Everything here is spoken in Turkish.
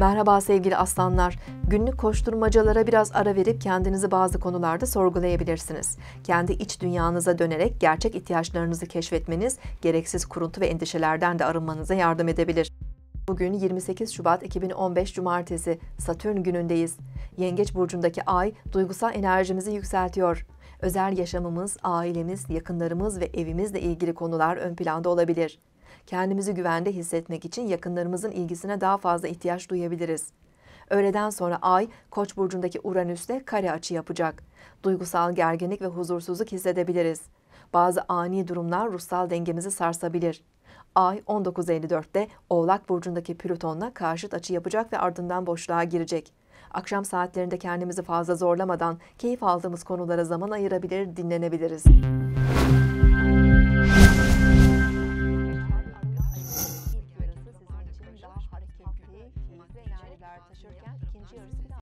Merhaba sevgili aslanlar. Günlük koşturmacalara biraz ara verip kendinizi bazı konularda sorgulayabilirsiniz. Kendi iç dünyanıza dönerek gerçek ihtiyaçlarınızı keşfetmeniz, gereksiz kuruntu ve endişelerden de arınmanıza yardım edebilir. Bugün 28 Şubat 2015 Cumartesi, Satürn günündeyiz. Yengeç burcundaki ay duygusal enerjimizi yükseltiyor. Özel yaşamımız, ailemiz, yakınlarımız ve evimizle ilgili konular ön planda olabilir. Kendimizi güvende hissetmek için yakınlarımızın ilgisine daha fazla ihtiyaç duyabiliriz. Öğleden sonra Ay, Koç burcundaki Uranüs'le kare açı yapacak. Duygusal gerginlik ve huzursuzluk hissedebiliriz. Bazı ani durumlar ruhsal dengemizi sarsabilir. Ay 19.54'te Oğlak burcundaki Plüton'la karşıt açı yapacak ve ardından boşluğa girecek. Akşam saatlerinde kendimizi fazla zorlamadan keyif aldığımız konulara zaman ayırabilir, dinlenebiliriz. Keyifli enerjiler taşırken ikinci yarısı biraz